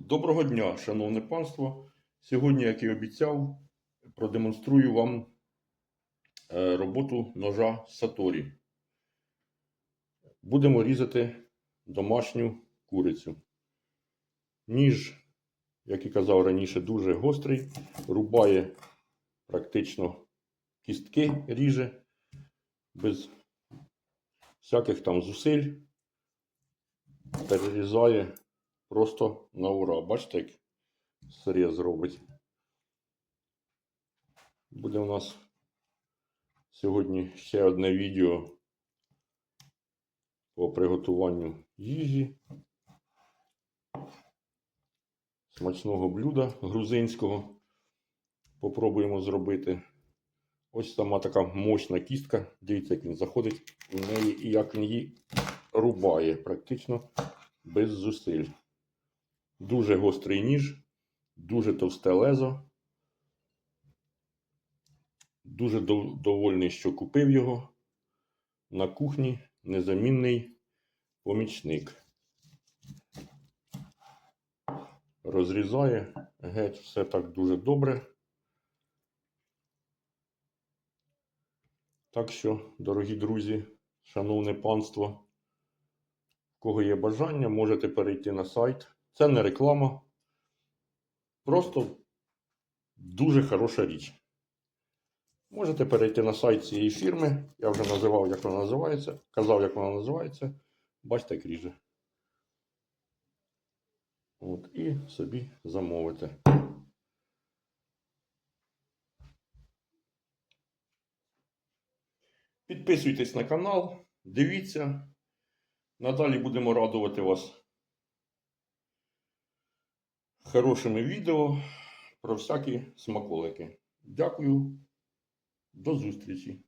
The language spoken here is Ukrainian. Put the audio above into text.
Доброго дня, шановне панство. Сьогодні, як і обіцяв, продемонструю вам е, роботу ножа Саторі. Будемо різати домашню курицю. Ніж, як і казав раніше, дуже гострий, рубає практично кістки, ріже без всяких там зусиль, перерізає просто на ура. Бачите, як сріз робить. Буде у нас сьогодні ще одне відео по приготуванню їжі. Смачного блюда грузинського. Попробуємо зробити. Ось сама така мощна кістка. Дивіться, як він заходить в неї і як він її рубає практично без зусиль. Дуже гострий ніж, дуже товсте лезо. Дуже довольний, що купив його. На кухні незамінний помічник. Розрізає геть все так дуже добре. Так що, дорогі друзі, шановне панство, в кого є бажання, можете перейти на сайт. Це не реклама. Просто дуже хороша річ. Можете перейти на сайт цієї фірми. Я вже називав, як вона називається. Казав, як вона називається. Бачите, як ріже. От, і собі замовити. Підписуйтесь на канал, дивіться. Надалі будемо радувати вас хорошими відео про всякі смаколики. Дякую, до зустрічі!